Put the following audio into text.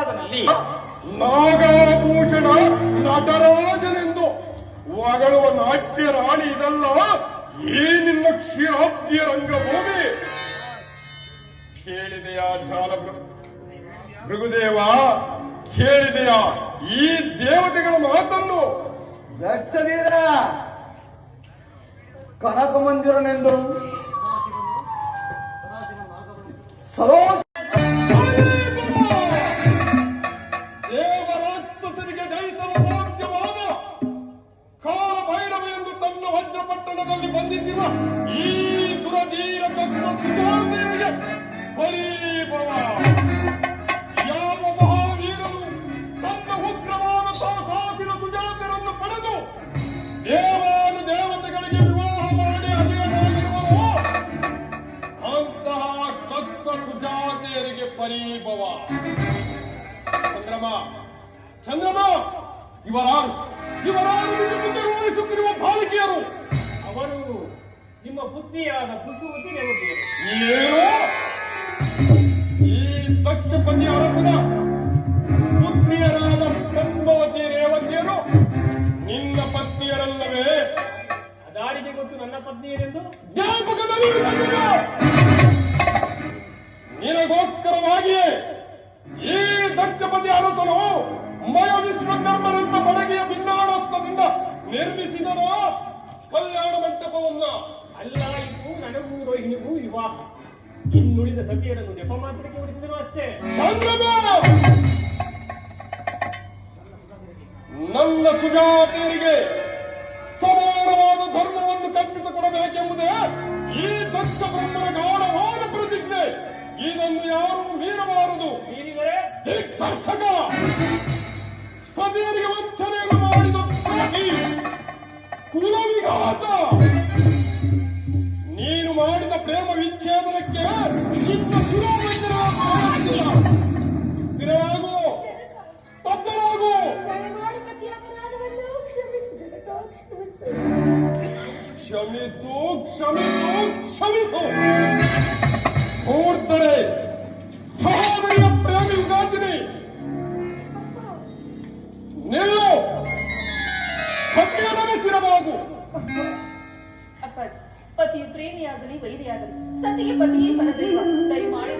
ನಟರಾಜನಲ್ಲಿ ನಾಗಭೂಷಣ ನಟರಾಜನೆಂದು ಹೊಗಳುವ ನಾಟ್ಯ ರಾಣಿ ಇದಲ್ಲ. ಈ ನಿನ್ನ ಕ್ಷೀರಾಬ್ದಿಯ ರಂಗಭೂಮಿ. ಕೇಳಿದೆಯಾ ಜಾಲ ಭೃಗುದೇವ ಮೃಗುದೇವ? ಕೇಳಿದೆಯಾ ಈ ದೇವತೆಗಳ ಮಾತನ್ನು? ದಕ್ಷವೀರ ಕನಕ ಮಂದಿರನೆಂದು ಸರೋಜ ವಜ್ರಪಟ್ಟಣದಲ್ಲಿ ಬಂಧಿಸಿರುವ ಈ ದಕ್ಷ ಸುಜಾತೆಯರಿಗೆ ಪರಿಭವ ಯಾವ ಮಹಾವೀರನು ತನ್ನ ಉಗ್ರವಾದ ಸಾಹಸಿನ ಸುಜಾತರನ್ನು ಪಡೆದು ದೇವಾನು ದೇವತೆಗಳಿಗೆ ವಿವಾಹ ಮಾಡಿ ಅಧೀನರಾಗಿರುವವೋ ಅಂತಹ ಸತ್ತ ಸುಜಾತೆಯರಿಗೆ ಪರಿಭವ ಚಂದ್ರಮ ಚಂದ್ರಮ, ಇವರಾರು ಇವರಾರು. ಅವರು ನಿಮ್ಮ ಪುತ್ರಿಯಾದ ಪುಷ್ಪವತಿ ರೇವತಿಯರು ಏನು? ಈ ದಕ್ಷಪತಿ ಅರಸನ ಪುತ್ರಿಯರಾದ ಪದ್ಮವತಿ ರೇವತಿಯರು ನಿನ್ನ ಪತ್ನಿಯರಲ್ಲವೇ? ಅದಾರಿಗೆ ಗೊತ್ತು ನನ್ನ ಪತ್ನಿಯರೆಂದು. ನಿನಗೋಸ್ಕರವಾಗಿಯೇ ಈ ದಕ್ಷಪತಿ ಅರಸನು ಮಯ ವಿಶ್ವಕರ್ಮರೆಂಬ ಬಡಗಿಯ ಭಿನ್ನಾಣೋಸ್ತದಿಂದ ನಿರ್ಮಿಸಿದನು. ಕಲ್ಯಾಣ ಮಂಟಪವನ್ನು ಅಲ್ಲಾಯಿತು ನನಗೂ ರೋಹಿಣಿಗೂ ವಿವಾಹ. ಇನ್ನುಳಿದ ಸತಿಯರನ್ನು ನೆಪ ಮಾತ್ರಕ್ಕೆ ಉಳಿಸಿದರು ಅಷ್ಟೇ. ನನ್ನ ಸುಜಾತಿಯರಿಗೆ ಸಮಾನವಾದ ಧರ್ಮವನ್ನು ಕಲ್ಪಿಸಿಕೊಡಬೇಕೆಂಬುದೇ ಈ ದಕ್ಷ ಬ್ರಹ್ಮನ ಗೌರವಾದ ಪ್ರತಿಜ್ಞೆ. ಇದನ್ನು ಯಾರೂ ಮೀರಬಾರದು. ಮೀರಿದರೆ? ಪ್ರೇಮ ವಿಚ್ಛೇದನಕ್ಕೆ ಪತಿ ಅಪರಾಧವನ್ನು ಕ್ಷಮಿಸು ಕ್ಷಮಿಸು ಕ್ಷಮಿಸು. ಮೂರ್ತರೆ, ಸಹೋದರಿಯ ಪ್ರೇಮಿ ಯುಗಾದಿನಿ ನಿಲ್ಲು. ಹತ್ತಿರ ನೆನೆಸಿರಬಹುದು ಅಪ್ಪಾಜಿ. ಪತಿಯು ಪ್ರೇಮಿಯಾಗಲಿ ವೈರಿಯಾಗಲಿ ಸತಿಗೆ ಪತಿಯೇ ಪರದೈವ ದಯಮಾಡಿ